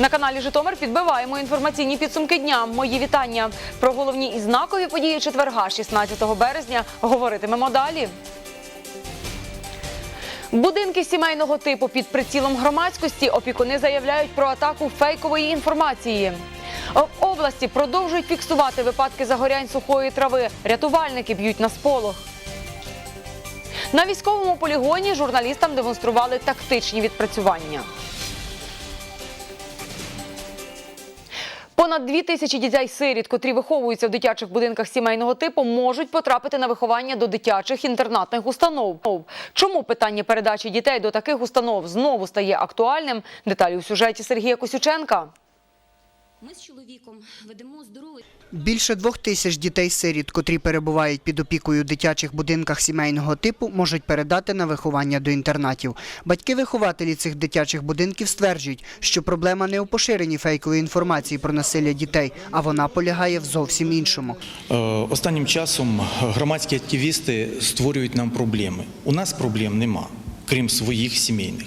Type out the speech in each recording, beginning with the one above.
На каналі Житомир підбиваємо інформаційні підсумки дня. Мої вітання. Про головні і знакові події четверга, 16 березня, говоритимемо далі. Будинки сімейного типу під прицілом громадськості опікуни заявляють про атаку фейкової інформації. В області продовжують фіксувати випадки загорянь сухої трави. Рятувальники б'ють на сполох. На військовому полігоні журналістам демонстрували тактичні відпрацювання. Понад дві тисячі дітей-сиріт, котрі виховуються в дитячих будинках сімейного типу, можуть потрапити на виховання до дитячих інтернатних установ. Чому питання передачі дітей до таких установ знову стає актуальним? Деталі у сюжеті Сергія Косюченка. Ми з чоловіком ведемо здоровий Більше двох тисяч дітей-сиріт, котрі перебувають під опікою в дитячих будинках сімейного типу, можуть передати на виховання до інтернатів. Батьки-вихователі цих дитячих будинків стверджують, що проблема не у поширенні фейкової інформації про насилля дітей, а вона полягає в зовсім іншому. Е, Останнім часом громадські активісти створюють нам проблеми. У нас проблем нема, крім своїх сімейних.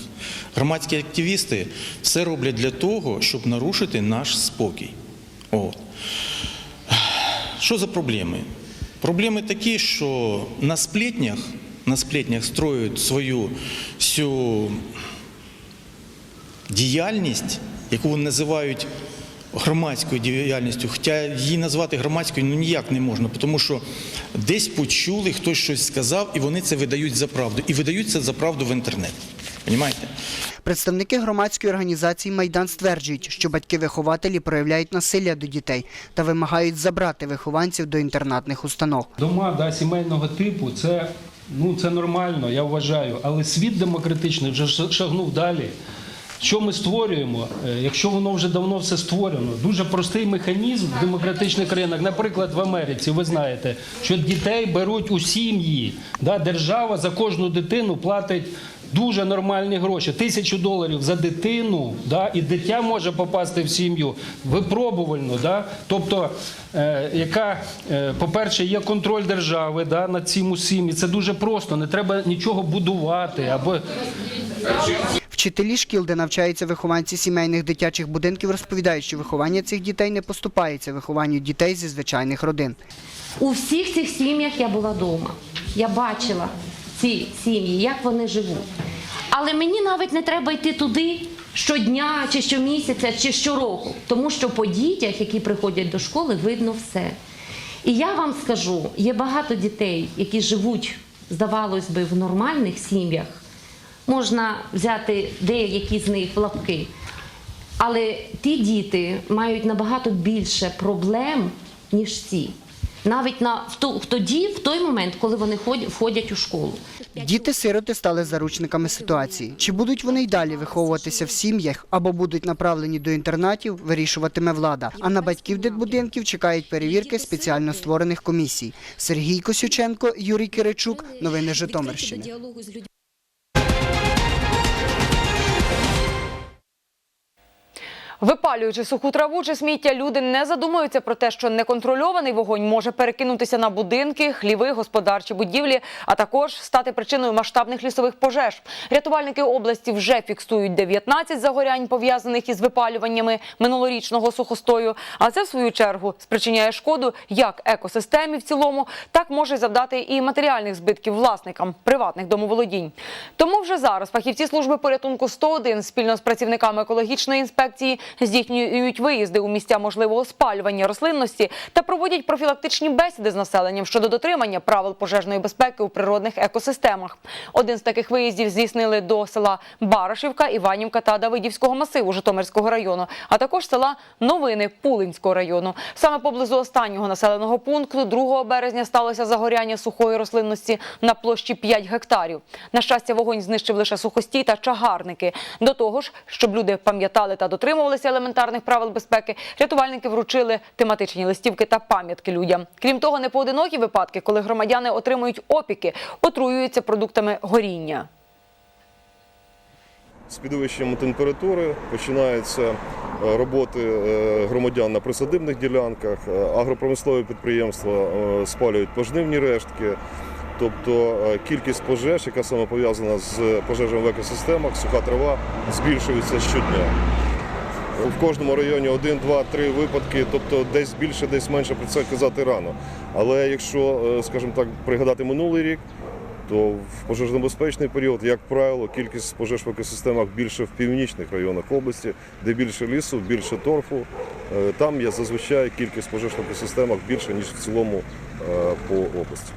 Громадські активісти все роблять для того, щоб нарушити наш спокій. От. Що за проблеми? Проблеми такі, що на сплетнях, на сплетнях строють свою всю діяльність, яку вони називають громадською діяльністю, хоча її назвати громадською ну ніяк не можна, тому що десь почули, хтось щось сказав, і вони це видають за правду. І видають це за правду в інтернет. Понімаєте? Представники громадської організації Майдан стверджують, що батьки-вихователі проявляють насилля до дітей та вимагають забрати вихованців до інтернатних установ. Дома да, сімейного типу це, ну, це нормально, я вважаю. Але світ демократичний вже ша- шагнув далі. Що ми створюємо, Е, якщо воно вже давно все створено? Дуже простий механізм в демократичних країнах. Наприклад, в Америці, ви знаєте, що дітей беруть у сім'ї. Да, держава за кожну дитину платить дуже нормальні гроші. Тисячу доларів за дитину, да, і дитя може попасти в сім'ю випробувально. Да? Тобто, е, яка, е, по-перше, є контроль держави да, над цим усім. І це дуже просто, не треба нічого будувати. або Вчителі шкіл, де навчаються вихованці сімейних дитячих будинків, розповідають, що виховання цих дітей не поступається вихованню дітей зі звичайних родин. У всіх цих сім'ях я була вдома. Я бачила ці сім'ї, як вони живуть. Але мені навіть не треба йти туди щодня, чи щомісяця, чи щороку, тому що по дітях, які приходять до школи, видно все. І я вам скажу: є багато дітей, які живуть, здавалось би, в нормальних сім'ях. Можна взяти деякі з них в лапки. Але ті діти мають набагато більше проблем, ніж ці. Навіть на в тоді, в той момент, коли вони ходять, входять у школу. Діти-сироти стали заручниками ситуації. Чи будуть вони й далі виховуватися в сім'ях або будуть направлені до інтернатів, вирішуватиме влада. А на батьків дитбудинків чекають перевірки спеціально створених комісій. Сергій Косюченко, Юрій Киричук. Новини Житомирщини. Випалюючи суху траву чи сміття, люди не задумуються про те, що неконтрольований вогонь може перекинутися на будинки, хліви, господарчі будівлі, а також стати причиною масштабних лісових пожеж. Рятувальники області вже фіксують 19 загорянь, пов'язаних із випалюваннями минулорічного сухостою. А це в свою чергу спричиняє шкоду як екосистемі в цілому, так може завдати і матеріальних збитків власникам приватних домоволодінь. Тому вже зараз фахівці служби порятунку 101 спільно з працівниками екологічної інспекції здійснюють виїзди у місця можливого спалювання рослинності та проводять профілактичні бесіди з населенням щодо дотримання правил пожежної безпеки у природних екосистемах. Один з таких виїздів здійснили до села Барашівка, Іванівка та Давидівського масиву Житомирського району, а також села Новини Пулинського району. Саме поблизу останнього населеного пункту 2 березня сталося загоряння сухої рослинності на площі 5 гектарів. На щастя, вогонь знищив лише сухостій та чагарники. До того ж, щоб люди пам'ятали та дотримувалися елементарних правил безпеки, рятувальники вручили тематичні листівки та пам'ятки людям. Крім того, непоодинокі випадки, коли громадяни отримують опіки, отруюються продуктами горіння. З підвищенням температури починаються е, роботи е, громадян на присадибних ділянках, е, агропромислові підприємства спалюють пожнивні рештки. Тобто кількість пожеж, яка саме пов'язана з пожежами в екосистемах, суха трава, збільшується щодня. В кожному районі один, два, три випадки, тобто десь більше, десь менше про це казати рано. Але якщо, е, скажімо так, пригадати минулий рік, то в пожежнобезпечний період, як правило, кількість пожеж в екосистемах більше в північних районах області, де більше лісу, більше торфу. Е, Там є зазвичай кількість пожеж в екосистемах більше, ніж в цілому е, по області.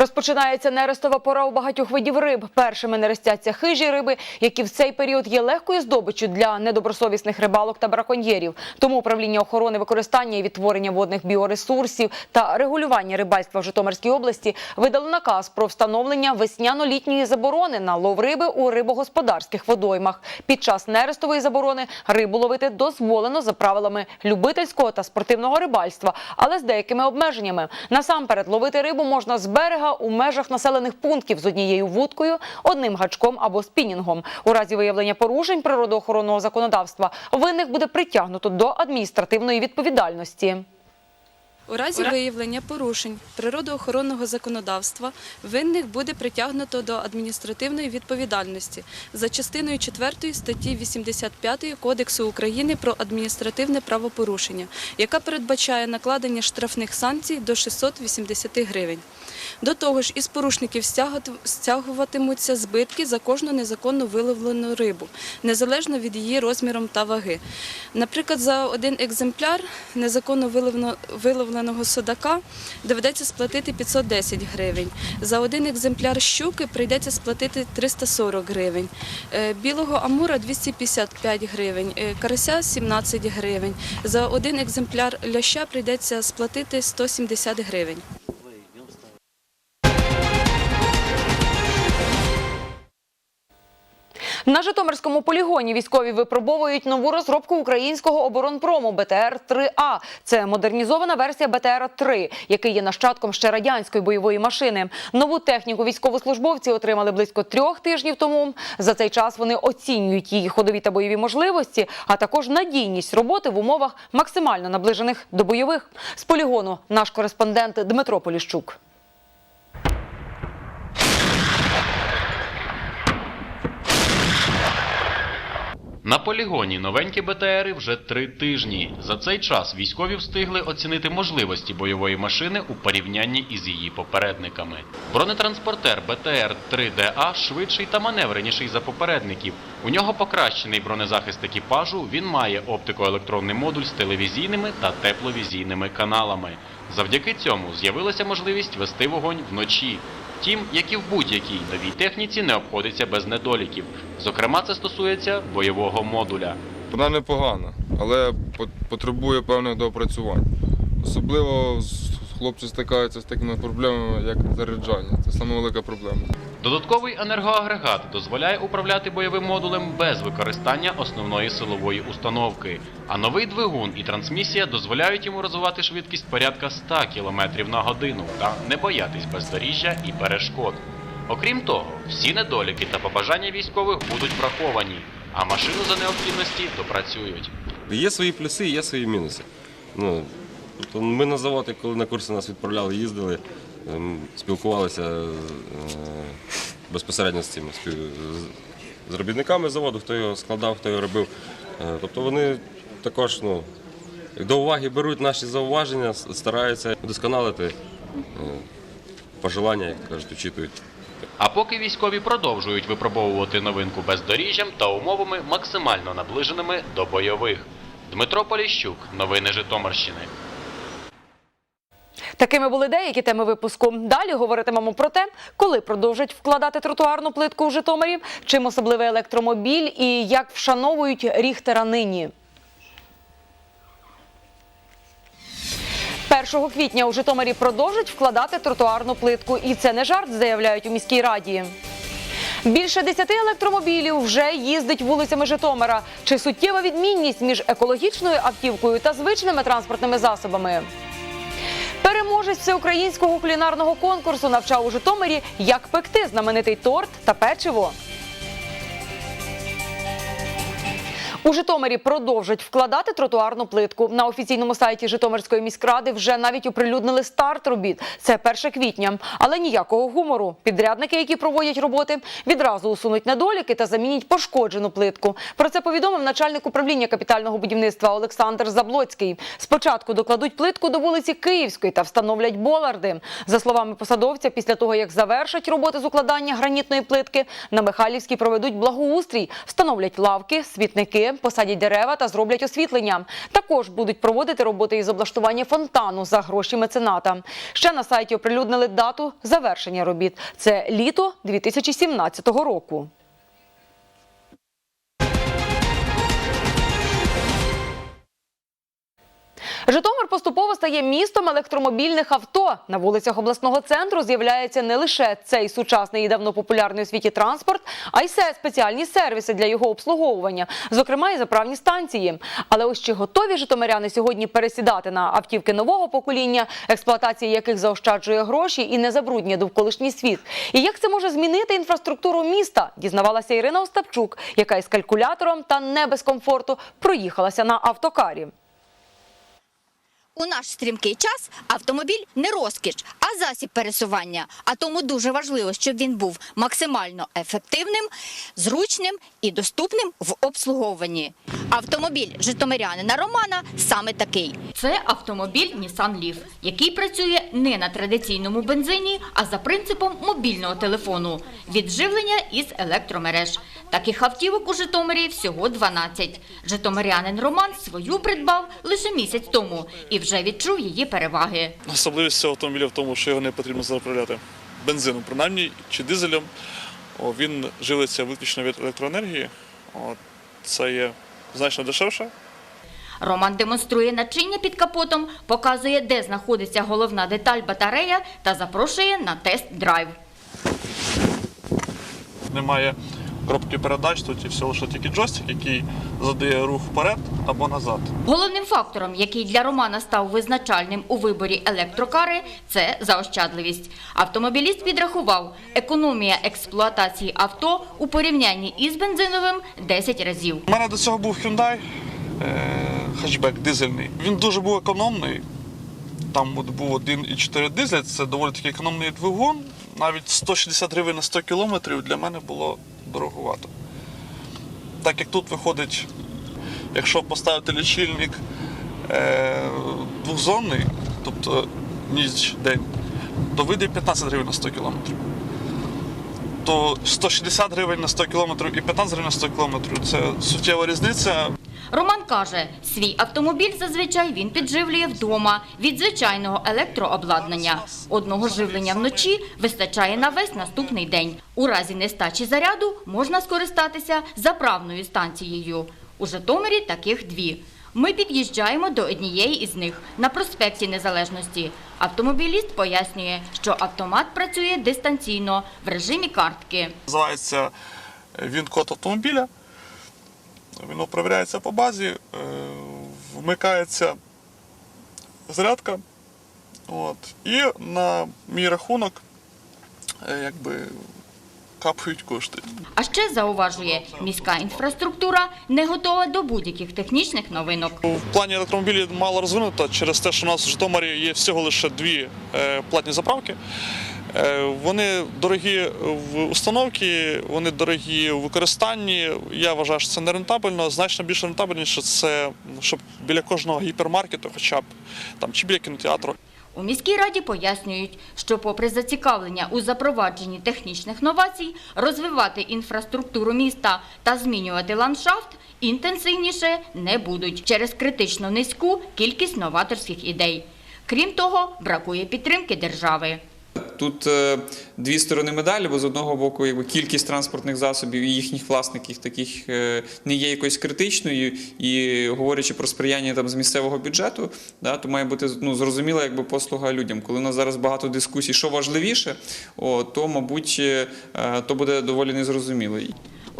Розпочинається нерестова пора у багатьох видів риб. Першими нерестяться хижі риби, які в цей період є легкою здобиччю для недобросовісних рибалок та браконьєрів. Тому управління охорони використання і відтворення водних біоресурсів та регулювання рибальства в Житомирській області видали наказ про встановлення весняно-літньої заборони на лов риби у рибогосподарських водоймах. Під час нерестової заборони рибу ловити дозволено за правилами любительського та спортивного рибальства, але з деякими обмеженнями. Насамперед ловити рибу можна з берега у межах населених пунктів з однією вудкою, одним гачком або спінінгом. У разі виявлення порушень природоохоронного законодавства винних буде притягнуто до адміністративної відповідальності. У разі виявлення порушень природоохоронного законодавства винних буде притягнуто до адміністративної відповідальності за частиною 4 статті 85 Кодексу України про адміністративне правопорушення, яка передбачає накладення штрафних санкцій до 680 гривень. До того ж, із порушників стягуватимуться збитки за кожну незаконно виловлену рибу, незалежно від її розміром та ваги. Наприклад, за один екземпляр незаконно виловлено- виловленого судака доведеться сплатити 510 гривень. За один екземпляр щуки прийдеться сплатити 340 гривень. Е, Білого амура 255 гривень, е, карася 17 гривень. За один екземпляр ляща прийдеться сплатити 170 гривень. На Житомирському полігоні військові випробовують нову розробку українського оборонпрому БТР-3А. Це модернізована версія БТР-3, який є нащадком ще радянської бойової машини. Нову техніку військовослужбовці отримали близько трьох тижнів тому. За цей час вони оцінюють її ходові та бойові можливості, а також надійність роботи в умовах максимально наближених до бойових. З полігону наш кореспондент Дмитро Поліщук. На полігоні новенькі БТРи вже три тижні. За цей час військові встигли оцінити можливості бойової машини у порівнянні із її попередниками. Бронетранспортер БТР 3ДА швидший та маневреніший за попередників. У нього покращений бронезахист екіпажу. Він має оптикоелектронний модуль з телевізійними та тепловізійними каналами. Завдяки цьому з'явилася можливість вести вогонь вночі. Втім, як і в будь-якій новій техніці, не обходиться без недоліків. Зокрема, це стосується бойового модуля. Вона непогана, але пот- потребує певних доопрацювань. Особливо з- хлопці стикаються з такими проблемами, як заряджання. Це саме велика проблема. Додатковий енергоагрегат дозволяє управляти бойовим модулем без використання основної силової установки. А новий двигун і трансмісія дозволяють йому розвивати швидкість порядка 100 км на годину та не боятись бездоріжжя і перешкод. Окрім того, всі недоліки та побажання військових будуть враховані, а машину за необхідності допрацюють. Є свої плюси, є свої мінуси. Ну, тобто ми на завод, коли на курси нас відправляли, їздили, ем, спілкувалися е, безпосередньо з цими з- робітниками заводу, хто його складав, хто його робив. Е, Тобто вони також ну, до уваги беруть наші зауваження, стараються вдосконалити е, пожелання, як кажуть, очитують. А поки військові продовжують випробовувати новинку бездоріжжям та умовами максимально наближеними до бойових. Дмитро Поліщук, новини Житомирщини. Такими були деякі теми випуску. Далі говоритимемо про те, коли продовжать вкладати тротуарну плитку у Житомирі, чим особливий електромобіль і як вшановують Ріхтера нині. 1 квітня у Житомирі продовжать вкладати тротуарну плитку. І це не жарт, заявляють у міській раді. Більше 10 електромобілів вже їздить вулицями Житомира. Чи суттєва відмінність між екологічною автівкою та звичними транспортними засобами? Переможець всеукраїнського кулінарного конкурсу навчав у Житомирі, як пекти знаменитий торт та печиво. У Житомирі продовжать вкладати тротуарну плитку. На офіційному сайті Житомирської міськради вже навіть оприлюднили старт робіт. Це 1 квітня. Але ніякого гумору. Підрядники, які проводять роботи, відразу усунуть недоліки та замінять пошкоджену плитку. Про це повідомив начальник управління капітального будівництва Олександр Заблоцький. Спочатку докладуть плитку до вулиці Київської та встановлять боларди. За словами посадовця, після того як завершать роботи з укладання гранітної плитки, на Михайлівській проведуть благоустрій, встановлять лавки, світники, посадять дерева та зроблять освітлення. Також будуть проводити роботи із облаштування фонтану за гроші мецената. Ще на сайті оприлюднили дату завершення робіт. Це літо 2017 року. Житомир поступово стає містом електромобільних авто. На вулицях обласного центру з'являється не лише цей сучасний і давно популярний у світі транспорт, а й се- спеціальні сервіси для його обслуговування, зокрема і заправні станції. Але ось чи готові житомиряни сьогодні пересідати на автівки нового покоління, експлуатація яких заощаджує гроші і не забруднює довколишній світ? І як це може змінити інфраструктуру міста? Дізнавалася Ірина Остапчук, яка із калькулятором та не без комфорту проїхалася на автокарі. У наш стрімкий час автомобіль не розкіш, а засіб пересування. А тому дуже важливо, щоб він був максимально ефективним, зручним і доступним в обслуговуванні. Автомобіль житомирянина Романа саме такий. Це автомобіль Nissan Leaf, який працює не на традиційному бензині, а за принципом мобільного телефону від живлення із електромереж. Таких автівок у Житомирі всього 12. Житомирянин Роман свою придбав лише місяць тому і вже відчув її переваги. Особливість цього автомобіля в тому, що його не потрібно заправляти бензином, принаймні, чи дизелем. О, він живиться виключно від електроенергії. О, це є значно дешевше. Роман демонструє начиння під капотом, показує, де знаходиться головна деталь батарея та запрошує на тест-драйв. Немає коробки передач, тут є всього лише тільки джойстик, який задає рух вперед або назад. Головним фактором, який для Романа став визначальним у виборі електрокари, це заощадливість. Автомобіліст підрахував, економія експлуатації авто у порівнянні із бензиновим 10 разів. У мене до цього був Hyundai е, хетчбек дизельний. Він дуже був економний. Там от був 1,4 дизель, це доволі таки економний двигун. Навіть 160 гривень на 100 кілометрів для мене було дороговато. Так як тут виходить, якщо поставити лічильник е, двохзонний, тобто ніч день, то вийде 15 гривень на 100 кілометрів. То 160 гривень на 100 кілометрів і 15 гривень на 100 кілометрів це суттєва різниця. Роман каже, свій автомобіль зазвичай він підживлює вдома від звичайного електрообладнання. Одного живлення вночі вистачає на весь наступний день. У разі нестачі заряду можна скористатися заправною станцією. У Житомирі таких дві. Ми під'їжджаємо до однієї із них на проспекті Незалежності. Автомобіліст пояснює, що автомат працює дистанційно в режимі картки. Називається е, він код автомобіля. Він управляється по базі, е, вмикається зарядка. От, і на мій рахунок е, якби капають кошти. А ще зауважує, міська інфраструктура не готова до будь-яких технічних новинок. В плані електромобілів мало розвинуто через те, що у нас в Житомирі є всього лише дві е, платні заправки. Е, Вони дорогі в установці, вони дорогі у використанні. Я вважаю, що це не рентабельно. Значно більш рентабельніше це щоб біля кожного гіпермаркету, хоча б там чи біля кінотеатру. У міській раді пояснюють, що попри зацікавлення у запровадженні технічних новацій, розвивати інфраструктуру міста та змінювати ландшафт інтенсивніше не будуть через критично низьку кількість новаторських ідей. Крім того, бракує підтримки держави. Тут е, дві сторони медалі, бо з одного боку, якби кількість транспортних засобів і їхніх власників таких е, не є якоюсь критичною, і говорячи про сприяння там з місцевого бюджету, да, то має бути ну, зрозуміла якби послуга людям. Коли у нас зараз багато дискусій, що важливіше, о, то мабуть е, то буде доволі незрозуміло.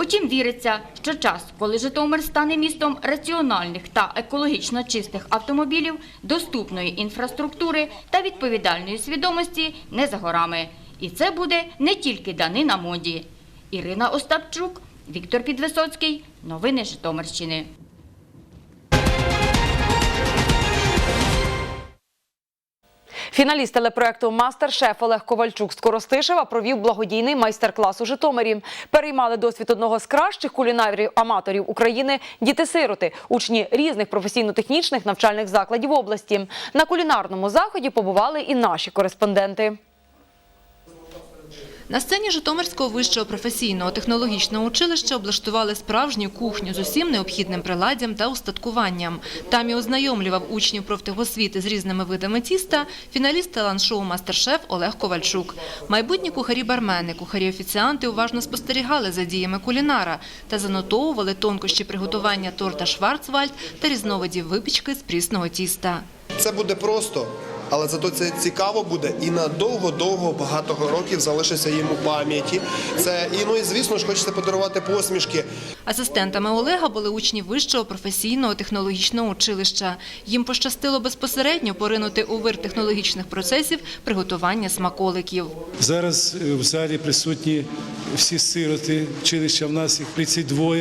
Утім, віриться, що час, коли Житомир стане містом раціональних та екологічно чистих автомобілів, доступної інфраструктури та відповідальної свідомості, не за горами. І це буде не тільки данина моді. Ірина Остапчук, Віктор Підвисоцький. Новини Житомирщини. Фіналіст телепроекту Мастер-шеф Олег Ковальчук з Коростишева провів благодійний майстер-клас у Житомирі. Переймали досвід одного з кращих кулінарів аматорів України діти-сироти, учні різних професійно-технічних навчальних закладів області. На кулінарному заході побували і наші кореспонденти. На сцені Житомирського вищого професійного технологічного училища облаштували справжню кухню з усім необхідним приладдям та устаткуванням. Там і ознайомлював учнів профтехосвіти з різними видами тіста фіналіст талант-шоу «Мастер-шеф» Олег Ковальчук. Майбутні кухарі-бармени, кухарі-офіціанти уважно спостерігали за діями кулінара та занотовували тонкощі приготування торта «Шварцвальд» та різновидів випічки з прісного тіста. Це буде просто, але зато це цікаво буде і на довго-довго багато років залишиться їм у пам'яті. Це і ну і звісно ж хочеться подарувати посмішки. Асистентами Олега були учні вищого професійного технологічного училища. Їм пощастило безпосередньо поринути у вир технологічних процесів приготування смаколиків. Зараз е, в залі присутні всі сироти, училища в нас їх 32.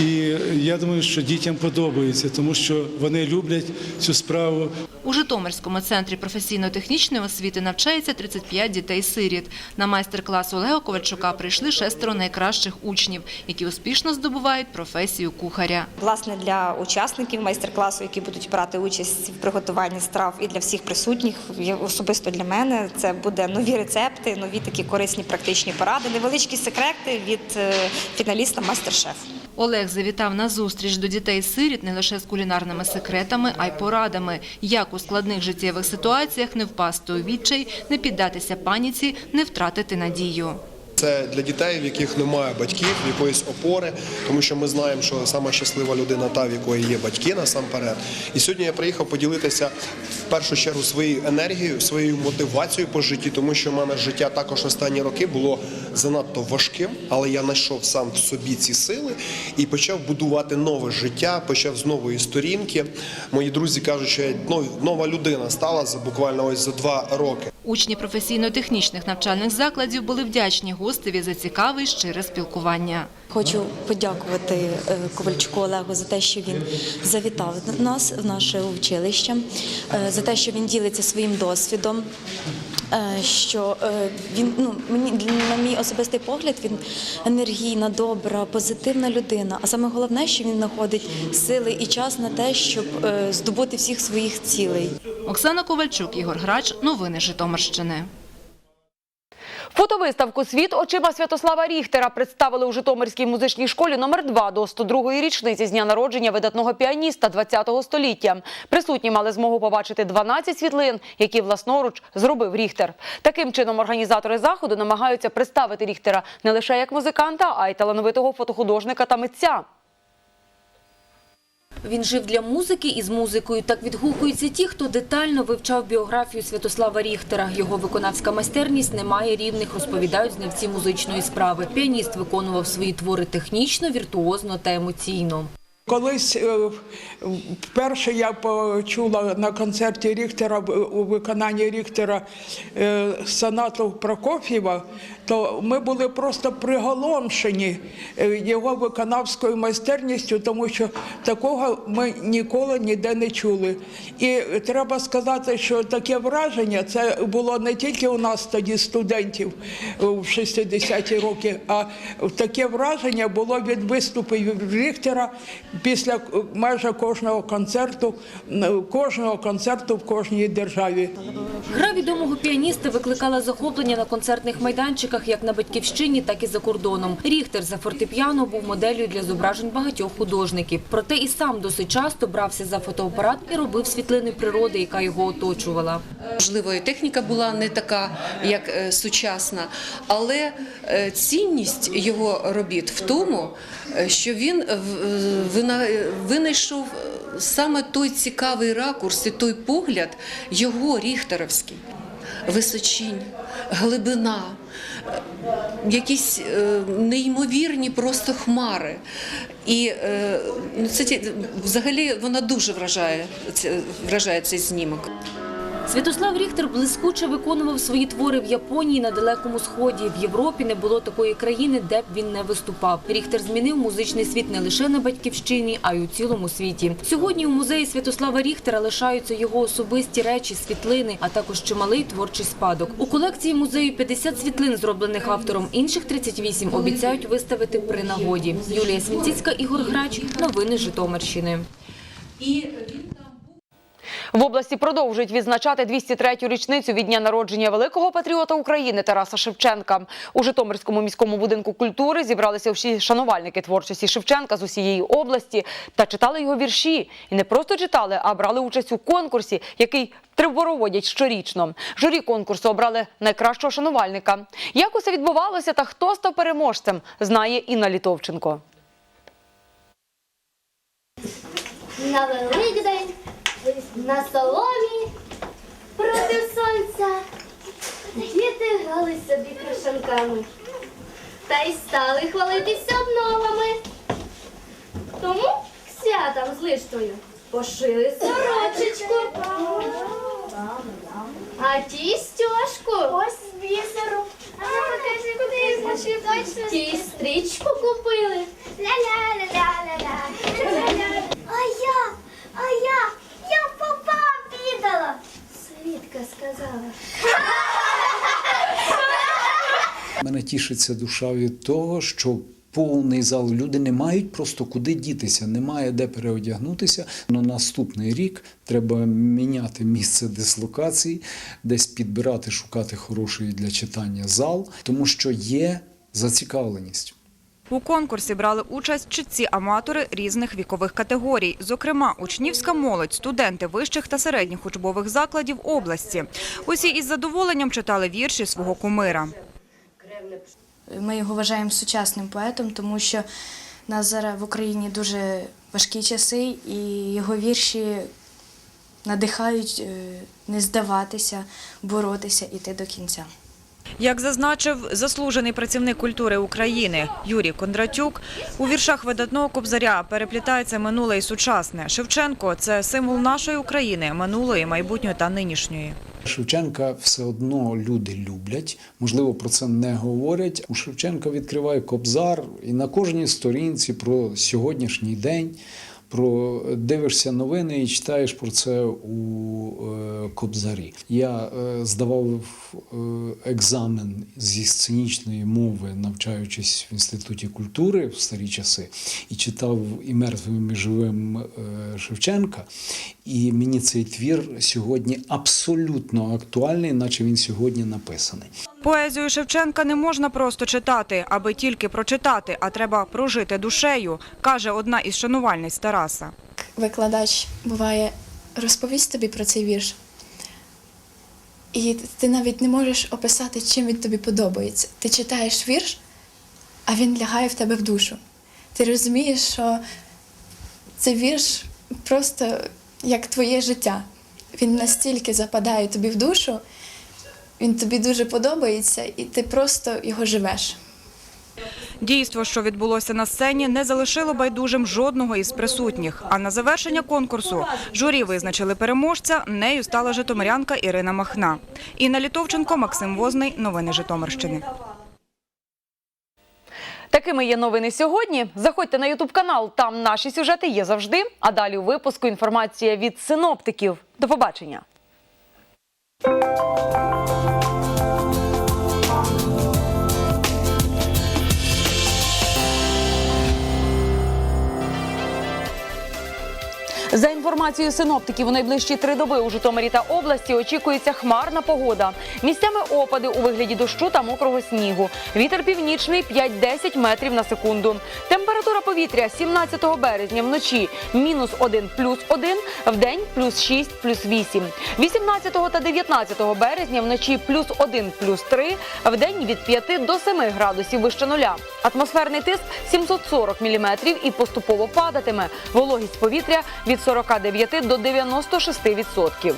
І я думаю, що дітям подобається, тому що вони люблять цю справу. У Житомирському центрі професійно-технічної освіти навчається 35 дітей-сиріт. На майстер-клас Олега Ковальчука прийшли шестеро найкращих учнів, які успішно здобувають професію кухаря. Власне, для учасників майстер-класу, які будуть брати участь в приготуванні страв, і для всіх присутніх, особисто для мене, це буде нові рецепти, нові такі корисні практичні поради, невеличкі секрети від е, фіналіста майстер-шеф. Олег завітав на зустріч до дітей-сиріт не лише з кулінарними секретами, а й порадами, як у складних життєвих ситуаціях не впасти у відчай, не піддатися паніці, не втратити надію. Це для дітей, в яких немає батьків, якоїсь опори, тому що ми знаємо, що сама щаслива людина та, в якої є батьки насамперед. І сьогодні я приїхав поділитися в першу чергу своєю енергією, своєю мотивацією по житті, тому що в мене життя також останні роки було занадто важким, але я знайшов сам в собі ці сили і почав будувати нове життя, почав з нової сторінки. Мої друзі кажуть, що я ну, нова людина стала за буквально ось за два роки. Учні професійно-технічних навчальних закладів були вдячні гостеві за цікаве і щире спілкування. Хочу подякувати е, Ковальчуку Олегу за те, що він завітав нас в наше училище, е, за те, що він ділиться своїм досвідом. Е, Що е, він ну мені на мій особистий погляд він енергійна, добра, позитивна людина. А саме головне, що він знаходить сили і час на те, щоб е, здобути всіх своїх цілей. Оксана Ковальчук, Ігор Грач. Новини Житомирщини. Фотовиставку Світ очима Святослава Ріхтера представили у Житомирській музичній школі номер 2 до 102-ї річниці з дня народження видатного піаніста 20-го століття. Присутні мали змогу побачити 12 світлин, які власноруч зробив Ріхтер. Таким чином організатори заходу намагаються представити Ріхтера не лише як музиканта, а й талановитого фотохудожника та митця. Він жив для музики і з музикою. Так відгукуються ті, хто детально вивчав біографію Святослава Ріхтера. Його виконавська майстерність не має рівних, розповідають знавці музичної справи. Піаніст виконував свої твори технічно, віртуозно та емоційно. Колись е, вперше я почула на концерті Ріхтера у виконанні Ріхтера е, сонату Прокоф'єва, то ми були просто приголомшені е, його виконавською майстерністю, тому що такого ми ніколи ніде не чули. І треба сказати, що таке враження це було не тільки у нас тоді студентів в 60-ті роки, а таке враження було від виступів Ріхтера після майже кожного концерту, кожного концерту в кожній державі. Гра відомого піаніста викликала захоплення на концертних майданчиках як на батьківщині, так і за кордоном. Ріхтер за фортепіано був моделлю для зображень багатьох художників. Проте і сам досить часто брався за фотоапарат і робив світлини природи, яка його оточувала. Можливо, і техніка була не така, як е, сучасна, але е, цінність його робіт в тому, е, що він е, е, винайшов е, саме той цікавий ракурс і той погляд, його ріхтеровський. Височінь, глибина, е, якісь е, неймовірні просто хмари. І е, ну, це взагалі вона дуже вражає, вражає цей знімок. Святослав Ріхтер блискуче виконував свої твори в Японії на Далекому Сході. В Європі не було такої країни, де б він не виступав. Ріхтер змінив музичний світ не лише на батьківщині, а й у цілому світі. Сьогодні у музеї Святослава Ріхтера лишаються його особисті речі, світлини, а також чималий творчий спадок. У колекції музею 50 світлин, зроблених автором. Інших 38 обіцяють виставити при нагоді. Юлія Свінціцька, Ігор Грач. Новини Житомирщини. В області продовжують відзначати 203-ю річницю від дня народження великого патріота України Тараса Шевченка. У Житомирському міському будинку культури зібралися всі шанувальники творчості Шевченка з усієї області та читали його вірші. І не просто читали, а брали участь у конкурсі, який проводять щорічно. Журі конкурсу обрали найкращого шанувальника. Як усе відбувалося та хто став переможцем, знає Інна Літовченко. На Великдень на соломі проти сонця діти грали собі крашанками та й стали хвалитися обновами. Тому святам з лиштвою пошили сорочечку, а ті стяжку. Ось з бісеру. А покажи, куди значить точно. Ті стрічку купили. Ля-ля-ля-ля-ля-ля. А я, а я, я попав віддала. Свідка сказала. Мене тішиться душа від того, що повний зал люди не мають просто куди дітися, немає де переодягнутися. На наступний рік треба міняти місце дислокації, десь підбирати, шукати хороший для читання зал, тому що є зацікавленість. У конкурсі брали участь читці-аматори різних вікових категорій, зокрема учнівська молодь, студенти вищих та середніх учбових закладів області. Усі із задоволенням читали вірші свого кумира. Ми його вважаємо сучасним поетом, тому що в нас зараз в Україні дуже важкі часи, і його вірші надихають е, не здаватися, боротися, іти до кінця. Як зазначив заслужений працівник культури України Юрій Кондратюк, у віршах видатного кобзаря переплітається минуле і сучасне. Шевченко це символ нашої України, минулої, майбутньої та нинішньої. Шевченка все одно люди люблять, можливо, про це не говорять. У Шевченка відкриває кобзар, і на кожній сторінці про сьогоднішній день. Про дивишся новини і читаєш про це у е, Кобзарі. Я е, здавав е, екзамен зі сценічної мови, навчаючись в інституті культури в старі часи, і читав і мертвим, і живим Шевченка. І мені цей твір сьогодні абсолютно актуальний, наче він сьогодні написаний. Поезію Шевченка не можна просто читати, аби тільки прочитати, а треба прожити душею, каже одна із шанувальниць Тараса. Викладач буває розповість тобі про цей вірш, і ти навіть не можеш описати, чим він тобі подобається. Ти читаєш вірш, а він лягає в тебе в душу. Ти розумієш, що цей вірш просто як твоє життя. Він настільки западає тобі в душу, він тобі дуже подобається, і ти просто його живеш. Дійство, що відбулося на сцені, не залишило байдужим жодного із присутніх. А на завершення конкурсу журі визначили переможця. Нею стала житомирянка Ірина Махна. Інна Літовченко, Максим Возний. Новини Житомирщини. Такими є новини сьогодні. Заходьте на Ютуб канал. Там наші сюжети є завжди. А далі у випуску інформація від синоптиків. До побачення. Thank you. За інформацією синоптиків, у найближчі три доби у Житомирі та області очікується хмарна погода. Місцями опади у вигляді дощу та мокрого снігу. Вітер північний 5-10 метрів на секунду. Температура повітря 17 березня вночі мінус 1 плюс 1, в день плюс 6 плюс 8. 18 та 19 березня вночі плюс 1 плюс 3, в день від 5 до 7 градусів вище нуля. Атмосферний тиск 740 міліметрів і поступово падатиме. Вологість повітря від 49 до 96 відсотків.